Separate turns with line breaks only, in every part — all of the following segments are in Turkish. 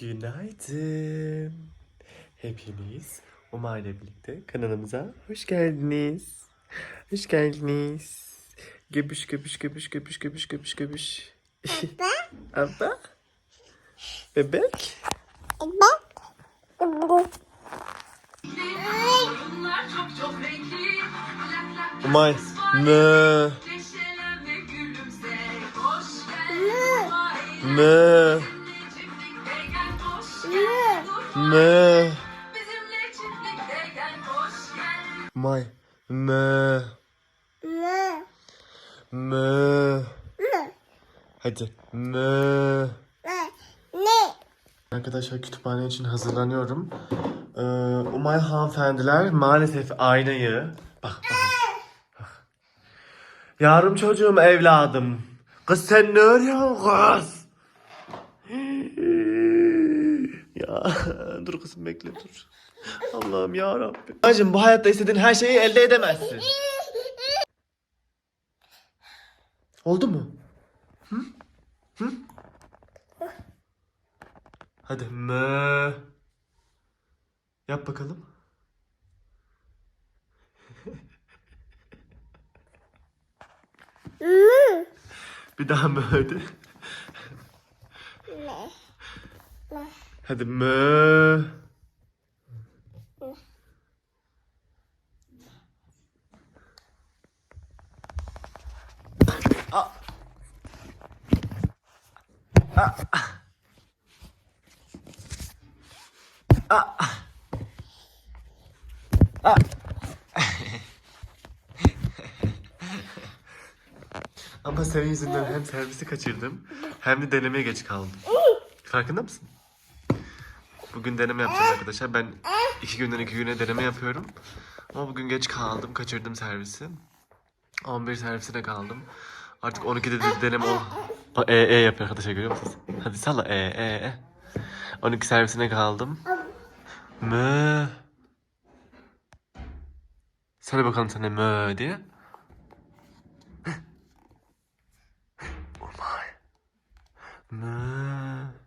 Günaydın. Hepiniz Uma ile birlikte kanalımıza hoş geldiniz. Hoş geldiniz. Göbüş göbüş göbüş göbüş göbüş göbüş göbüş. Abba. Abba. Bebek.
Bunlar çok çok renkli. Lak lak
Umay. Mö.
neşelenme hoş geldin. Umay.
Mö. Mö. Hadi. Mö. Arkadaşlar kütüphane için hazırlanıyorum. Ee, Umay hanımefendiler maalesef aynayı... Bak bak. bak. Yarım çocuğum evladım. Kız sen ne örüyorsun kız? dur kızım bekle dur. Allah'ım ya Rabbim. Hacım bu hayatta istediğin her şeyi elde edemezsin. Oldu mu? Hı? Hı? Hadi mö. Yap bakalım. Bir daha mö hadi. Hadi mö. Ama senin yüzünden hem servisi kaçırdım hem de denemeye geç kaldım. Farkında mısın? Bugün deneme yapacağım arkadaşlar. Ben iki günden iki güne deneme yapıyorum. Ama bugün geç kaldım. Kaçırdım servisi. 11 servisine kaldım. Artık 12'de de deneme ol... E e yapıyor arkadaşlar görüyor musunuz? Hadi salla e e e. 12 servisine kaldım. Mö. Söyle bakalım sana mö diye. Umay. Mö.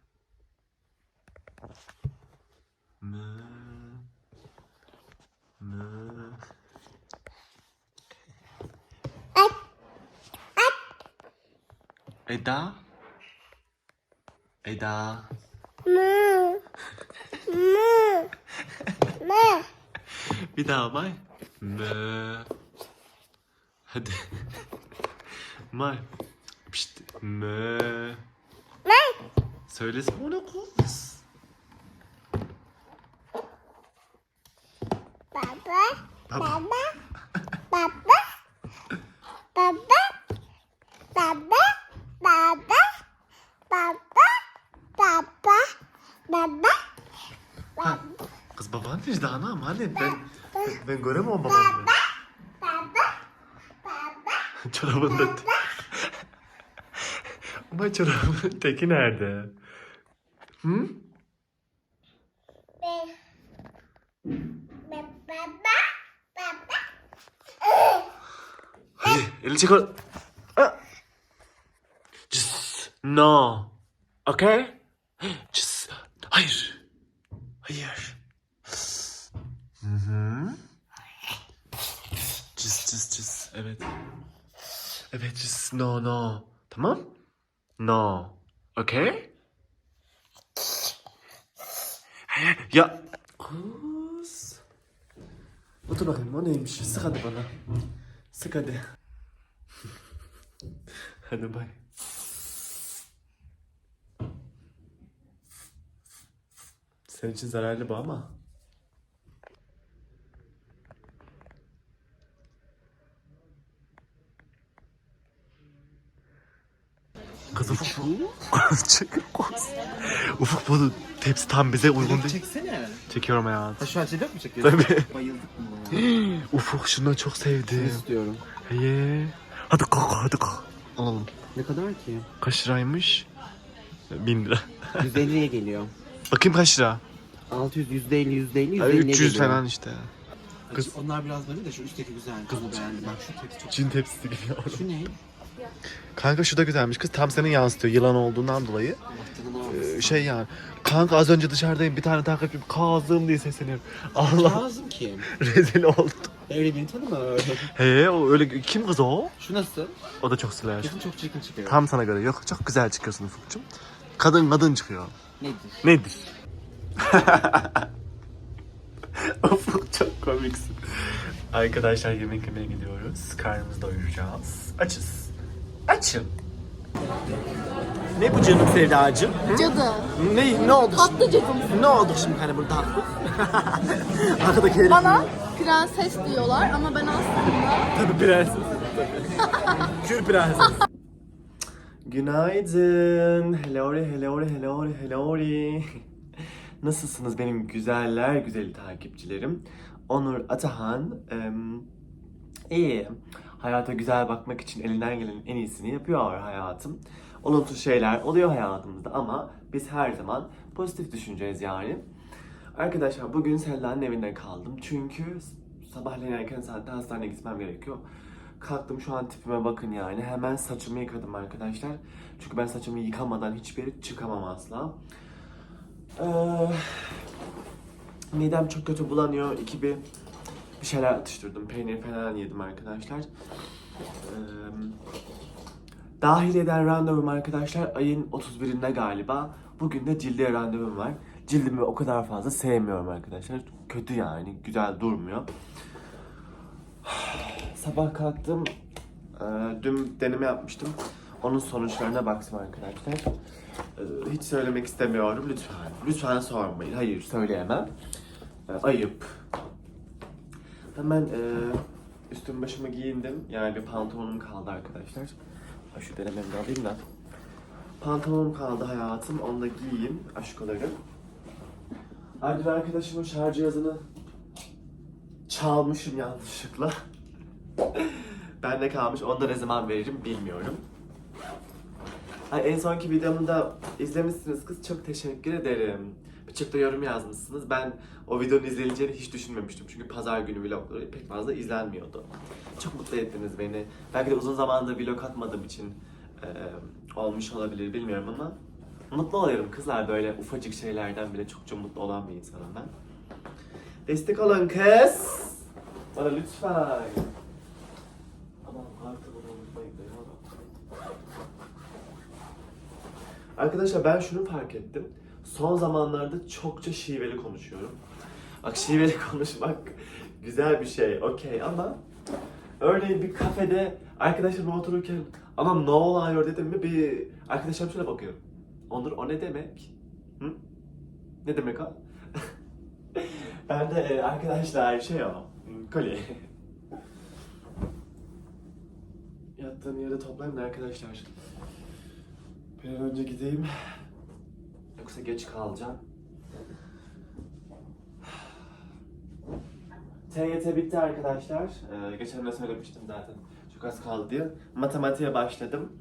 Eda. Eda. Bir daha May. Mö. Hadi. May. Pişt. Mö. Söylesin onu kız. Baba. Ha, Nerede anam hani ben ben, ben göremem babamı. Çorabın da Ama çorabın teki nerede? Hı? Elini çek or- Ah. Just no. Okay? Just Evet just no no. Tamam? No. Okay? Ya. Kız. Otur bakayım o neymiş? Sık hadi bana. Sık hadi. hadi bay. Senin için zararlı bu ama. Kız Ufuk bu. Çek. Ufuk bu tepsi tam bize uygun değil.
Çeksene.
Çekiyorum ya.
Ha şu an çekiyor mu çekiyorsun?
Tabii.
Bayıldık buna.
Ufuk şunu çok sevdim.
istiyorum.
Ye. Hadi kalk hadi kalk. Alalım.
Ne kadar ki?
Kaç liraymış? Bin lira.
150'ye geliyor.
Bakayım kaç lira?
600, %50, %50, %50'ye
Ya 300
geliyor.
falan işte.
Kız. Onlar biraz böyle de şu üstteki güzel. Kız beğendim. Bak şu tepsi çok
Cin tepsisi gibi yavrum.
Şu ne?
Kanka şu da güzelmiş kız tam seni yansıtıyor yılan olduğundan dolayı. Ee, şey yani. Kanka az önce dışarıdayım bir tane takipçim kazdım diye sesleniyorum. Allah
Lazım ki.
rezil oldum.
Öyle birini tanıma.
He o öyle kim kız o?
Şu nasıl?
O da çok siler.
Kesin çok çirkin çıkıyor.
Tam sana göre yok çok güzel çıkıyorsun Ufuk'cum. Kadın kadın çıkıyor.
Nedir?
Nedir? Ufuk çok komiksin. Arkadaşlar yemek yemeye gidiyoruz. Karnımızı doyuracağız. Açız. Açım. Ne bu canım Sevdacığım?
Cadı.
Ne, ne oldu
Tatlı cadı.
Ne oldu şimdi hani burada haklı? Arkadaki herif.
Bana prenses diyorlar ama ben aslında
Tabii prenses. Kür prenses. Günaydın. Hello, hello, hello, hello. Nasılsınız benim güzeller güzeli takipçilerim? Onur Atahan. em, iyi. Hayata güzel bakmak için elinden gelenin en iyisini yapıyor hayatım. Olumsuz şeyler oluyor hayatımızda ama biz her zaman pozitif düşüneceğiz yani. Arkadaşlar bugün Sella'nın evinde kaldım. Çünkü sabahleyin erken saatte hastaneye gitmem gerekiyor. Kalktım şu an tipime bakın yani. Hemen saçımı yıkadım arkadaşlar. Çünkü ben saçımı yıkamadan hiçbir yere çıkamam asla. Ee, midem çok kötü bulanıyor. İki bir bir şeyler atıştırdım. Peynir falan yedim arkadaşlar. Ee, Dahiliyeden randevum arkadaşlar ayın 31'inde galiba. Bugün de cildiye randevum var. Cildimi o kadar fazla sevmiyorum arkadaşlar. Kötü yani. Güzel durmuyor. Sabah kalktım. Ee, dün deneme yapmıştım. Onun sonuçlarına baktım arkadaşlar. Ee, hiç söylemek istemiyorum lütfen. Lütfen sormayın. Hayır söyleyemem. Ayıp. Hemen e, üstüm başımı giyindim. Yani bir pantolonum kaldı arkadaşlar. Ha, şu denememi de alayım da. Pantolonum kaldı hayatım. Onu da giyeyim aşkoları. Ayrıca arkadaşımın şarj cihazını çalmışım yanlışlıkla. Bende kalmış. Onu da ne zaman veririm bilmiyorum. Ay, en sonki videomu da izlemişsiniz kız. Çok teşekkür ederim. Da yorum yazmışsınız. Ben o videonun izleneceğini hiç düşünmemiştim. Çünkü pazar günü vlogları pek fazla izlenmiyordu. Çok mutlu ettiniz beni. Belki de uzun zamandır vlog atmadığım için e, olmuş olabilir bilmiyorum ama mutlu oluyorum kızlar böyle ufacık şeylerden bile çokça mutlu olan bir insanım ben. Destek olun kız. Bana lütfen. Arkadaşlar ben şunu fark ettim. Son zamanlarda çokça şiveli konuşuyorum. Bak şiveli konuşmak güzel bir şey, okey ama örneğin bir kafede arkadaşlarımla otururken anam ne oluyor dedim mi bir arkadaşlarım şöyle bakıyor. Onur o ne demek? Hı? Ne demek o? ben de e, arkadaşlar şey o, kolye. Yattığım yeri toplayın da arkadaşlar. Bir önce gideyim. Yoksa geç kalacağım. TYT bitti arkadaşlar. Ee, geçen de söylemiştim zaten. Çok az kaldı diye. Matematiğe başladım.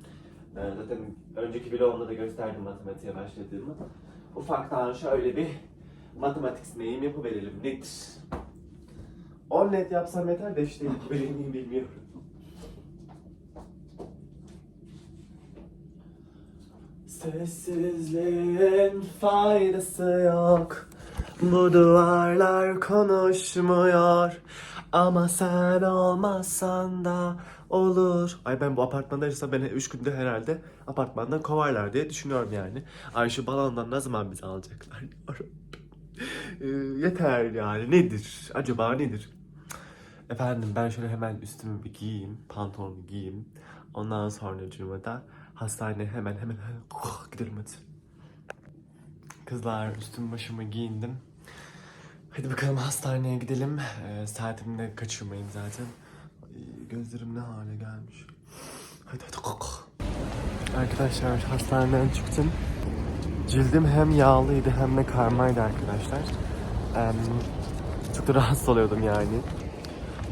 Ee, zaten önceki vlogumda da gösterdim matematiğe başladığımı. Ufaktan şöyle bir matematik sınavım yapıverelim. Nedir? 10 net yapsam yeter de işte yapabilir miyim bilmiyorum. Sessizliğin faydası yok. Bu duvarlar konuşmuyor. Ama sen olmazsan da olur. Ay ben bu apartmanda yaşasam beni 3 günde herhalde apartmandan kovarlar diye düşünüyorum yani. Ay şu balondan ne zaman bizi alacaklar. Ee, Yeter yani. Nedir? Acaba nedir? Efendim ben şöyle hemen üstümü bir giyeyim, pantolonumu giyeyim. Ondan sonra da hastaneye hemen hemen hemen oh, gidelim hadi. Kızlar üstüm başımı giyindim. Hadi bakalım hastaneye gidelim. Ee, saatimi de kaçırmayın zaten. Ay, gözlerim ne hale gelmiş. Hadi hadi kalk. Arkadaşlar hastaneden çıktım. Cildim hem yağlıydı hem de karmaydı arkadaşlar. Em, çok da rahatsız oluyordum yani.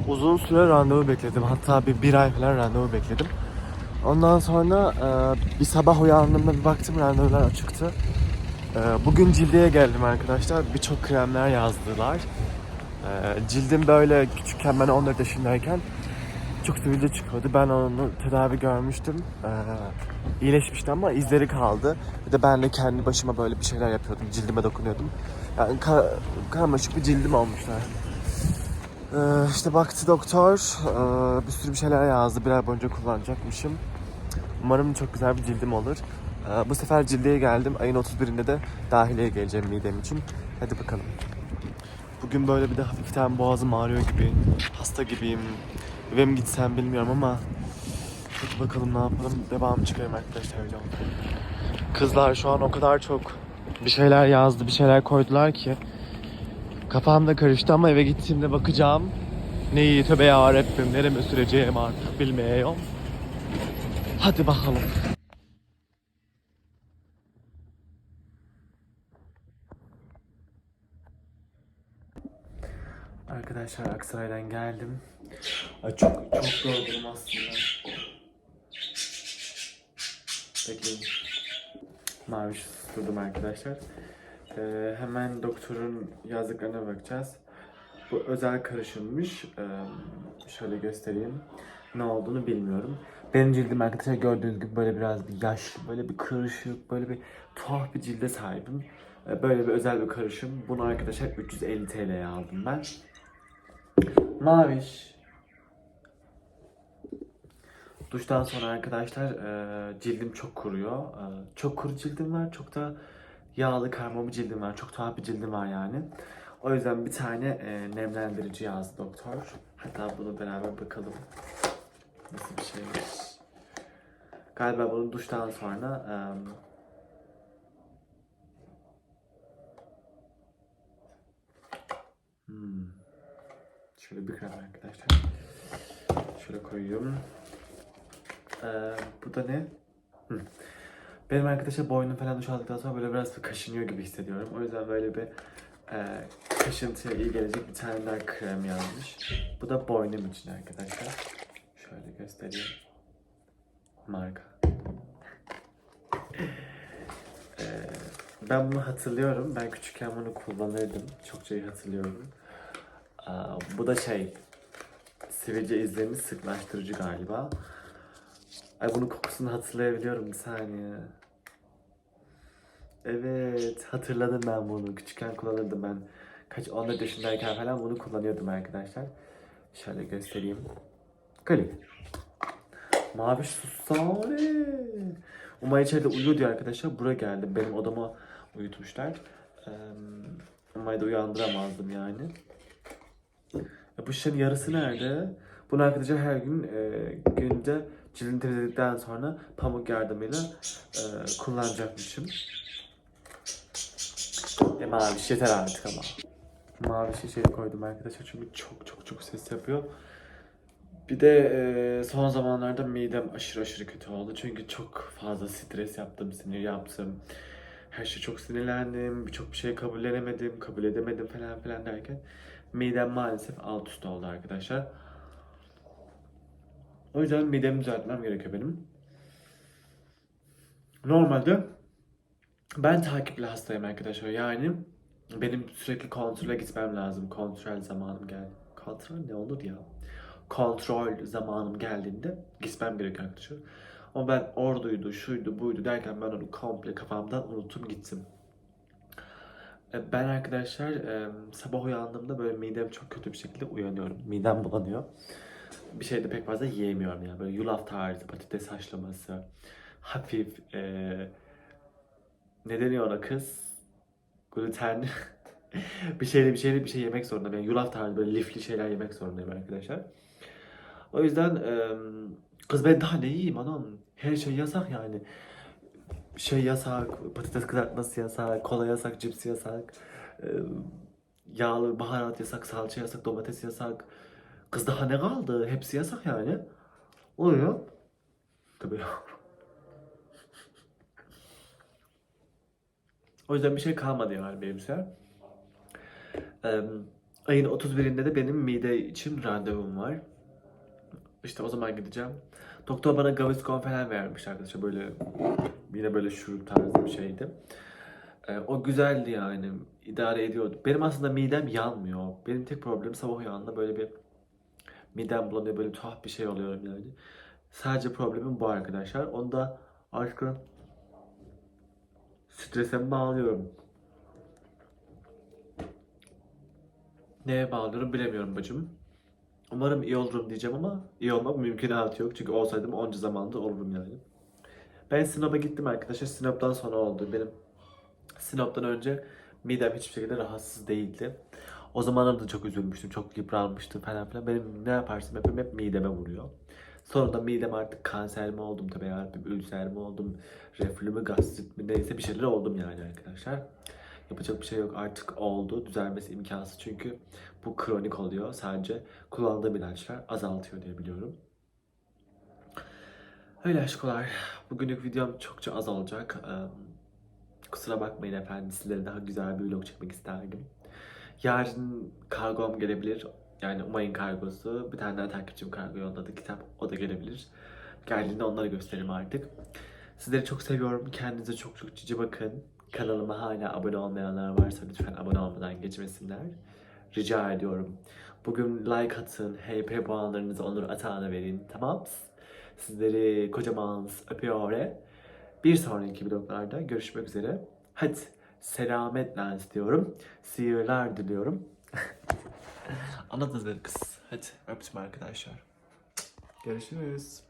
Uzun süre randevu bekledim. Hatta bir, bir ay falan randevu bekledim. Ondan sonra e, bir sabah uyandığımda bir baktım randevular açıktı. E, bugün cildeye geldim arkadaşlar. Birçok kremler yazdılar. E, cildim böyle küçükken ben 14 yaşındayken çok sivilce çıkıyordu. Ben onu tedavi görmüştüm. Ee, iyileşmişti ama izleri kaldı. Bir de ben de kendi başıma böyle bir şeyler yapıyordum. Cildime dokunuyordum. Yani ka- karmaşık bir cildim olmuşlar. Ee, işte baktı doktor. ee, bir sürü bir şeyler yazdı. Bir ay boyunca kullanacakmışım. Umarım çok güzel bir cildim olur. Ee, bu sefer cildiye geldim. Ayın 31'inde de dahiliye geleceğim midem için. Hadi bakalım. Bugün böyle bir de hafiften boğazım ağrıyor gibi. Hasta gibiyim. Eve mi gitsem bilmiyorum ama hadi bakalım ne yapalım. Devam çıkarım arkadaşlar öyle. Kızlar şu an o kadar çok bir şeyler yazdı, bir şeyler koydular ki kafam da karıştı ama eve gittiğimde bakacağım. Neyi tövbe yarabbim nereme süreceğim artık bilmiyorum. Hadi bakalım. Arkadaşlar Aksaray'dan geldim. Ay çok çok yorgunum aslında. Bekleyin. Mavi susturdum arkadaşlar. Ee, hemen doktorun yazdıklarına bakacağız. Bu özel karışımmış. Ee, şöyle göstereyim. Ne olduğunu bilmiyorum. Benim cildim arkadaşlar gördüğünüz gibi böyle biraz bir yaşlı, böyle bir kırışık, böyle bir tuhaf bir cilde sahibim. Ee, böyle bir özel bir karışım. Bunu arkadaşlar 350 TL'ye aldım ben. Maviş. Duştan sonra arkadaşlar e, cildim çok kuruyor. E, çok kuru cildim var, çok da yağlı karma bir cildim var. Çok tuhaf bir cildim var yani. O yüzden bir tane e, nemlendirici yazdı doktor. Hatta bunu beraber bakalım. Nasıl bir şeymiş. Galiba bunu duştan sonra hmm, şöyle bir gram arkadaşlar. Şöyle koyuyorum. Ee, bu da ne? Hı. Benim arkadaşlar boynum falan duş aldıktan sonra böyle biraz bir kaşınıyor gibi hissediyorum. O yüzden böyle bir e, kaşıntıya iyi gelecek bir tane daha krem yazmış. Bu da boynum için arkadaşlar. Şöyle göstereyim. Marka. Ee, ben bunu hatırlıyorum. Ben küçükken bunu kullanırdım. Çokça iyi hatırlıyorum. Aa, bu da şey, sivilce izlerini sıklaştırıcı galiba. Ay bunun kokusunu hatırlayabiliyorum bir saniye. Evet hatırladım ben bunu. Küçükken kullanırdım ben. Kaç 14 yaşındayken falan bunu kullanıyordum arkadaşlar. Şöyle göstereyim. Kalip. Mavi susane. Umay içeride uyuyor diyor arkadaşlar. Buraya geldim. Benim odama uyutmuşlar. Umay'ı da uyandıramazdım yani. Ya bu şişenin yarısı nerede? Bunu arkadaşlar her gün e, günde cildini temizledikten sonra pamuk yardımıyla e, kullanacakmışım. E mavi yeter artık ama. Mavi şişeyi koydum arkadaşlar çünkü çok çok çok ses yapıyor. Bir de e, son zamanlarda midem aşırı aşırı kötü oldu. Çünkü çok fazla stres yaptım, sinir yaptım. Her şey çok sinirlendim, birçok bir şey kabullenemedim, kabul edemedim falan filan derken midem maalesef alt üst oldu arkadaşlar. O yüzden midemi düzeltmem gerekiyor benim. Normalde ben takipli hastayım arkadaşlar. Yani benim sürekli kontrole gitmem lazım. Kontrol zamanım gel. Kontrol ne olur ya? Kontrol zamanım geldiğinde gitmem gerekiyor arkadaşlar. Ama ben orduydu, şuydu, buydu derken ben onu komple kafamdan unuttum gittim. E, Ben arkadaşlar e, sabah uyandığımda böyle midem çok kötü bir şekilde uyanıyorum. Midem bulanıyor. Bir şey de pek fazla yiyemiyorum yani. Böyle yulaf tarzı, patates haşlaması, hafif e, ne deniyor ona kız? Gluten bir şeyle bir şeyle bir şey yemek zorundayım. Yani yulaf tarzı böyle lifli şeyler yemek zorundayım arkadaşlar. O yüzden kız ben daha ne yiyeyim anam? Her şey yasak yani. Şey yasak, patates kızartması yasak, kola yasak, cips yasak. yağlı baharat yasak, salça yasak, domates yasak. Kız daha ne kaldı? Hepsi yasak yani. Oluyor. Tabii. O yüzden bir şey kalmadı yani benim sefer. Ee, ayın 31'inde de benim mide için randevum var. İşte o zaman gideceğim. Doktor bana Gaviscon falan vermiş arkadaşlar böyle yine böyle şurup tarzı bir şeydi. Ee, o güzeldi yani idare ediyordu. Benim aslında midem yanmıyor. Benim tek problemim sabah uyandığımda böyle bir Midem bulanıyor böyle tuhaf bir şey oluyorum yani. Sadece problemim bu arkadaşlar. Onu da artık strese bağlıyorum. Neye bağlıyorum bilemiyorum bacım. Umarım iyi olurum diyeceğim ama iyi olmak mümkünatı yok. Çünkü olsaydım onca zamanda olurum yani. Ben Sinop'a gittim arkadaşlar. Sinop'tan sonra oldu. Benim Sinop'tan önce midem hiçbir şekilde rahatsız değildi. O zamanlar da çok üzülmüştüm. Çok yıpranmıştım falan filan. Benim ne yaparsam yapayım hep mideme vuruyor. Sonra da midem artık kanser mi oldum tabii yarabbim ülser mi oldum, reflü mü, gastrit mi neyse bir şeyler oldum yani arkadaşlar. Yapacak bir şey yok artık oldu. Düzelmesi imkansız çünkü bu kronik oluyor. Sadece kullandığım ilaçlar azaltıyor diye biliyorum. Öyle aşkolar. Bugünlük videom çokça az olacak. Kusura bakmayın efendim. Sizlere daha güzel bir vlog çekmek isterdim. Yarın kargom gelebilir. Yani Umay'ın kargosu. Bir tane daha takipçim kargo yolladı. Kitap o da gelebilir. Geldiğinde onları gösteririm artık. Sizleri çok seviyorum. Kendinize çok çok cici bakın. Kanalıma hala abone olmayanlar varsa lütfen abone olmadan geçmesinler. Rica ediyorum. Bugün like atın. HP puanlarınızı Onur Atağan'a verin. Tamam Sizleri kocaman öpüyor. Bir sonraki vloglarda görüşmek üzere. Hadi selametle istiyorum. Sihirler diliyorum. Anladınız kız. Hadi öptüm arkadaşlar. Görüşürüz.